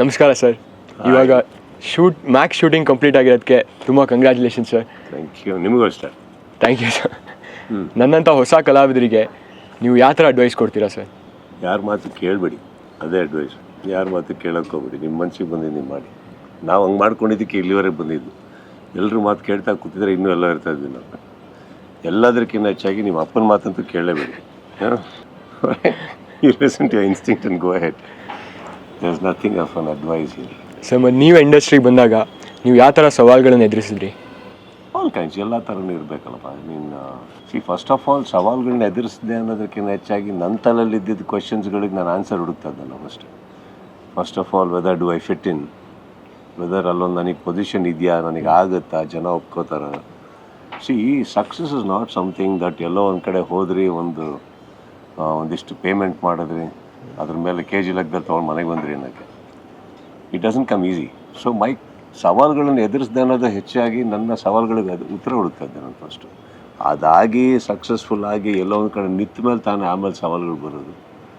ನಮಸ್ಕಾರ ಸರ್. ಇವಾಗ shoot Max shooting complete ಆಗಿರೋದಕ್ಕೆ ತುಂಬ ಕಂಗ್ರ್ಯಾಚುಲೇಷನ್ ಸರ್. ಥ್ಯಾಂಕ್ ಯು ನಿಮಗೂ ಅಷ್ಟೇ. ಥ್ಯಾಂಕ್ ಯು ಸರ್ ನನ್ನಂಥ ಹೊಸ ಕಲಾವಿದರಿಗೆ ನೀವು ಯಾವ ಥರ ಅಡ್ವೈಸ್ ಕೊಡ್ತೀರಾ ಸರ್? ಯಾರ ಮಾತು ಕೇಳಬೇಡಿ. ಅದೇ ಅಡ್ವೈಸ್ ಯಾರ ಮಾತು ಕೇಳೋಕೆ ಹೋಗ್ಬೇಡಿ. ನಿಮ್ಮ ಮನಸ್ಸಿಗೆ ಬಂದಿದ್ದು ನೀವು ಮಾಡಿ. ನಾವು ಹಂಗೆ ಮಾಡ್ಕೊಂಡಿದ್ದಕ್ಕೆ ಇಲ್ಲಿವರೆಗೆ ಬಂದಿದ್ದು. ಎಲ್ಲರೂ ಮಾತು ಕೇಳ್ತಾ ಕೂತಿದ್ರೆ ಇನ್ನೂ ಎಲ್ಲ ಇರ್ತಾ ಇದ್ವಿ ನಾವು. ಎಲ್ಲದಕ್ಕಿಂತ ಹೆಚ್ಚಾಗಿ ನಿಮ್ಮ ಅಪ್ಪನ ಮಾತಂತೂ ಕೇಳಲೇಬೇಡಿ. You listen to instinct and go ahead there is nothing of an advice here sir ಮತ್ತು ನೀವು ಇಂಡಸ್ಟ್ರಿಗೆ ಬಂದಾಗ ನೀವು ಯಾವ ಥರ ಸವಾಲುಗಳನ್ನು ಎದುರಿಸಿದ್ರಿ? ಆಲ್ ಕೈಂಡ್ಸ್ ಎಲ್ಲ ಥರನೂ ಇರಬೇಕಲ್ಲಪ್ಪ. I mean see first of all ಸವಾಲುಗಳನ್ನ ಎದುರಿಸಿದೆ ಅನ್ನೋದಕ್ಕಿಂತ ಹೆಚ್ಚಾಗಿ ನನ್ನ ತಲೆಯಲ್ಲಿ ಇದ್ದಿದ್ದ ಕ್ವಶನ್ಸ್ಗಳಿಗೆ ನಾನು ಆನ್ಸರ್ ಹುಡುಕ್ತಾ ನಾನು first first of all whether do I fit in whether ಅಲ್ಲೊಂದು ನನಗೆ ಪೊಸಿಷನ್ ಇದೆಯಾ? ನನಗೆ ಆಗುತ್ತಾ? ಜನ ಒಪ್ಕೋತಾರ? See success is not something that ಎಲ್ಲೋ ಒಂದು ಕಡೆ ಹೋದ್ರಿ ಒಂದು ಒಂದಿಷ್ಟು ಪೇಮೆಂಟ್ ಮಾಡಿದ್ರಿ. ಅದ್ರ ಮೇಲೆ ಕೆ ಜಿ ಲೆಕ್ಕದಲ್ಲಿ ತೊಗೊಂಡು ಮನೆಗೆ ಬಂದ್ರಿ ಅನ್ನೋಕ್ಕೆ. It doesn't come easy so my ಸವಾಲುಗಳನ್ನು ಎದುರಿಸ್ದೆ ಅನ್ನೋದು ಹೆಚ್ಚಾಗಿ ನನ್ನ ಸವಾಲುಗಳಿಗೆ ಅದು ಉತ್ತರ ಹುಡುಕ್ತದೆ ನಾನು ಫಸ್ಟು ಅದಾಗಿ ಸಕ್ಸಸ್ಫುಲ್ ಆಗಿ ಎಲ್ಲೋ ಒಂದು ಕಡೆ ನಿಂತ ಮೇಲೆ ತಾನೇ ಆಮೇಲೆ ಸವಾಲುಗಳು ಬರೋದು.